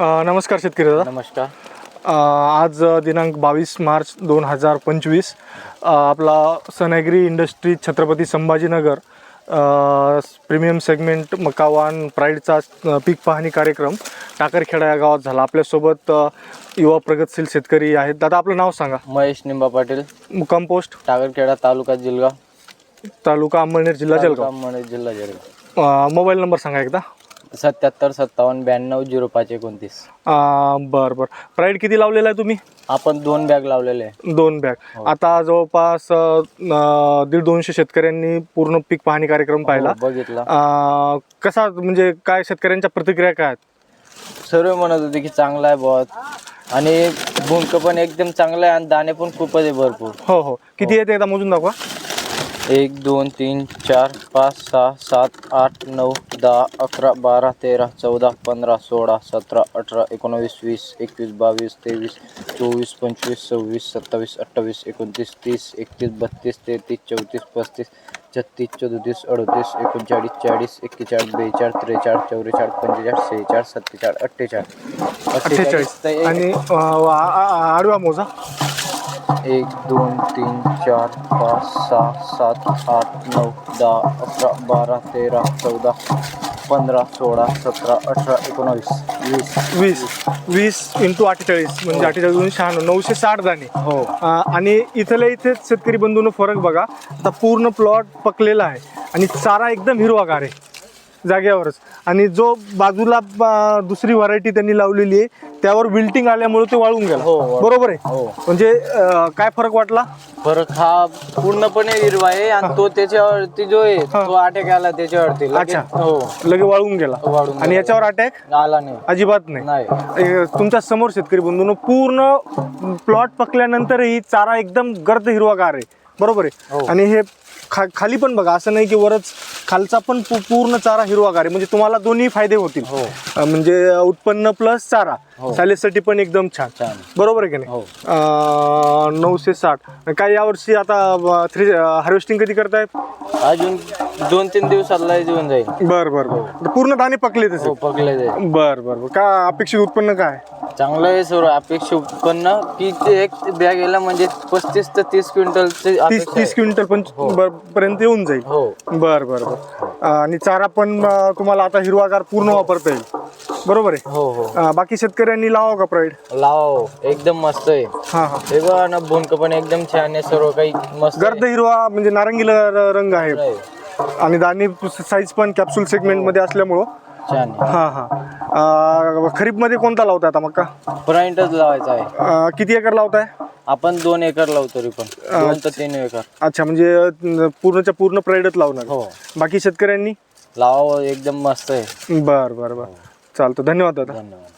अ, नमस्कार शेतकरी दादा. नमस्कार. अ, आज दिनांक बावीस मार्च दोन हजार पंचवीस आपला सनॅग्री इंडस्ट्री छत्रपती संभाजीनगर अ, प्रीमियम सेगमेंट मकावान प्राईडचा अ, पीक पाहणी कार्यक्रम टाकरखेडा या गावात झाला. आपल्यासोबत अ, युवा प्रगतशील शेतकरी आहेत. दादा आपलं नाव सांगा. महेश निंबा पाटील. मुक्काम पोस्ट टागरखेडा तालुका जिल्हा. तालुका अंमळनेर जिल्हा जळगाव. तालुका जिल्हा जळगाव. अ, मोबाईल नंबर सांगा एकदा. सत्याहत्तर सत्तावन्न ब्याण्णव झिरो पाच एकोणतीस. बरं बरं. प्राईड किती लावलेला आहे तुम्ही? आपण दोन बॅग लावलेले आहे. दोन बॅग. आता जवळपास अ, दीड दोनशे शेतकऱ्यांनी पूर्ण पीक पाहणी कार्यक्रम पाहिला. हो, बघितला. अ, कसा म्हणजे काय शेतकऱ्यांच्या प्रतिक्रिया काय आहेत? सर्व म्हणत होते की चांगला आहे बहुत आणि भुंक पण एकदम चांगला आहे आणि दाणे पण खूपच आहे भरपूर. हो हो. किती येते एकदा मोजून दाखवा. एक दोन तीन चार पाच सहा सात आठ नऊ दहा अकरा बारा तेरा चौदा पंधरा सोळा सतरा अठरा एकोणावीस वीस एकवीस बावीस तेवीस चोवीस पंचवीस सव्वीस सत्तावीस अठ्ठावीस एकोणतीस तीस एकतीस बत्तीस तेहतीस चौतीस पस्तीस छत्तीस चौतीस अडतीस एकोणचाळीस चाळीस एक्केचाळीस बेचाळीस त्रेचाळीस चौवेचाळीस पंचेचाळीस सेहेचाळीस सत्तेचाळीस अठ्ठेचाळीस. अठ्ठेचाळीस. आणि आडवा मोजा. एक दोन तीन चार पाच सहा सात आठ नऊ दहा अकरा बारा तेरा चौदा पंधरा सोळा सतरा अठरा एकोणावीस वीस. वीस. वीस इंटू अठ्ठेचाळीस म्हणजे अठ्ठेचाळीस दोन शहाण्णव नऊशे साठ दाणे हो. अ, आणि इथल्या इथेच शेतकरी बंधून फरक बघा. आता पूर्ण प्लॉट पकलेला आहे. आणि चारा एकदम हिरवागार आहे. जाग्यावरच आणि जो बाजूला दुसरी व्हरायटी त्यांनी लावलेली आहे त्यावर विल्टिंग आल्यामुळे ते वाळून गेला. हो. बरोबर आहे? हो. म्हणजे अ, काय फरक वाटला? फरक हा पूर्णपणे हिरवा आहे आणि तो त्याच्यावरती जो आहे तो अटॅक आला त्याच्यावरती. लगेच- अच्छा. हो. लगे वाळून गेला. आणि याच्यावर अटॅक आला नाही. अजिबात नाही. नाही. ए, तुमच्यासमोर शेतकरी बंधून पूर्ण प्लॉट पकल्यानंतरही चारा एकदम गर्द हिरवागार आहे. बरोबर आहे? हो. आणि हे खा खाली पण बघा असं नाही की वरच खालचा पण पूर्ण चारा हिरवागार आहे. म्हणजे तुम्हाला दोन्ही फायदे होतील. हो. अ, म्हणजे उत्पन्न प्लस चारा. हो. सालेसाठी पण एकदम छान. छान. बरोबर आहे की नाही? हो. अ, नऊशे साठ काय यावर्षी आता थ्री हार्वेस्टिंग कधी करताय अजून दोन तीन दिवसाला येऊन जाईल. बर बर बर. पूर्ण दाणे पकले तसे हो पकले जाईल बर बर बर. काय अपेक्षित उत्पन्न काय? चांगलं आहे सर अपेक्षा उत्पन्न. की ते एक बॅग यायला म्हणजे पस्तीस ते तीस क्विंटलचे तीस तीस. क्विंटल पण बर- पर्यंत येऊन जाईल. हो. बर बर बर. आणि चारा पण अं, तुम्हाला आता हिरवागार पूर्ण वापरता येईल. बरोबर आहे? हो हो. अं, बाकी शेतकऱ्यांनी लावा का प्राईड? लाव एकदम मस्त आहे. हा हा. हे बघा ना भुंक पण एकदम छान आहे सर्व काही मस्त गर्द हिरवा म्हणजे नारंगीला र- रंग आहे. आहे. आणि दाणे साईज पण कॅप्सूल सेगमेंटमध्ये असल्यामुळं. छान हा हा. खरीपमध्ये कोणता लावताय आता मका फ्रंटच लावायचा आहे. अं, किती एकर लावताय? आपण दोन एकर लावतो तरी पण. दोन तर तीन एकर. अच्छा म्हणजे पूर्णच्या पूर्ण प्राईडच लावणार. हो. बाकी शेतकऱ्यांनी? लावा एकदम मस्त आहे. बर बर बर. चालतं. धन्यवाद दादा. धन्यवाद.